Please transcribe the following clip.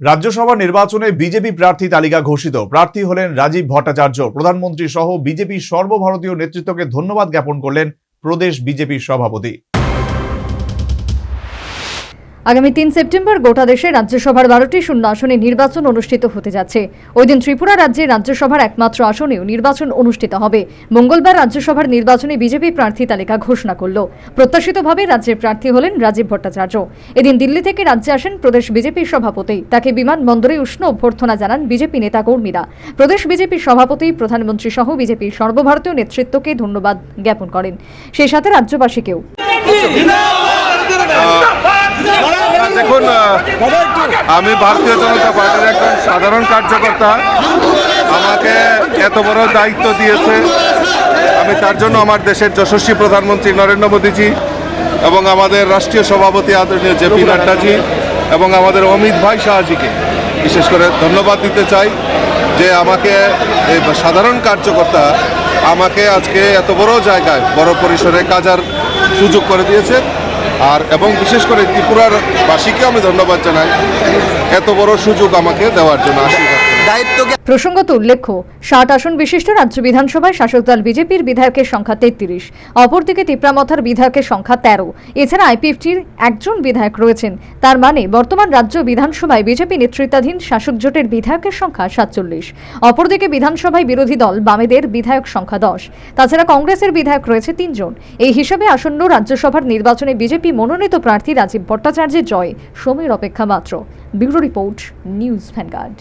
রাজ্যসভা নির্বাচনে বিজেপি প্রার্থী তালিকা ঘোষিত। প্রার্থী হলেন রাজীব ভট্টাচার্য। প্রধানমন্ত্রী সহ বিজেপি সর্বভারতীয় নেতৃত্বকে ধন্যবাদ জ্ঞাপন করলেন প্রদেশ বিজেপির সভাপতি। আগামী তিন সেপ্টেম্বর গোটা দেশে রাজ্যসভার বারোটি শূন্য আসনে নির্বাচন অনুষ্ঠিত হতে যাচ্ছে। ওই দিন ত্রিপুরা রাজ্যে রাজ্যসভার একমাত্র আসনেও নির্বাচন অনুষ্ঠিত হবে। মঙ্গলবার রাজ্যসভার নির্বাচনে বিজেপি প্রার্থী তালিকা ঘোষণা করল। প্রত্যাশিতভাবে রাজ্যের প্রার্থী হলেন রাজীব ভট্টাচার্য। এদিন দিল্লি থেকে রাজ্যে আসেন প্রদেশ বিজেপির সভাপতি। তাকে বিমানবন্দরে উষ্ণ অভ্যর্থনা জানান বিজেপি নেতা কর্মীরা প্রদেশ বিজেপির সভাপতি, প্রধানমন্ত্রী সহ বিজেপির সর্বভারতীয় নেতৃত্বকে ধন্যবাদ জ্ঞাপন করেন। সেই সাথে রাজ্যবাসীকেও। দেখুন আমি ভারতীয় জনতা পার্টির একজন সাধারণ কার্যকর্তা। আমাকে এত বড় দায়িত্ব দিয়েছে। আমি তার জন্য আমার দেশের যশস্বী প্রধানমন্ত্রী নরেন্দ্র মোদীজি এবং আমাদের রাষ্ট্রীয় সভাপতি আদরণীয় জেপি নাড্ডাজি এবং আমাদের অমিত ভাই শাহজিকে বিশেষ করে ধন্যবাদ দিতে চাই যে আমাকে সাধারণ কার্যকর্তা আমাকে আজকে এত বড় জায়গায়, বড় পরিসরে কাজার সুযোগ করে দিয়েছে। আর এবং বিশেষ করে ত্রিপুরার বাসীকে আমি ধন্যবাদ জানাই এত বড় সুযোগ আমাকে দেওয়ার জন্য আশীর্বাদ। প্রসঙ্গত উল্লেখ্য, ষাট আসন বিশিষ্ট রাজ্য বিধানসভায় শাসক দল বিজেপির বিধায়কের সংখ্যা তেত্রিশ, অপরদিকে তিপ্রামথার বিধায়কের সংখ্যা তেরো। এছাড়া আইপিএফটির একজন বিধায়ক রয়েছেন, তার মানে বর্তমান রাজ্য বিধানসভায় বিজেপি নেতৃত্বাধীন শাসক জোটের বিধায়কের সংখ্যা সাতচল্লিশ। অপরদিকে বিধানসভায় বিরোধী দল বামেদের বিধায়ক সংখ্যা দশ। তাছাড়া কংগ্রেসের বিধায়ক রয়েছে তিনজন। এই হিসাবে আসন্ন রাজ্যসভার নির্বাচনে বিজেপি মনোনীত প্রার্থী রাজীব ভট্টাচার্যের জয়, সময়ের অপেক্ষা মাত্র। Bureau report, News Vanguard.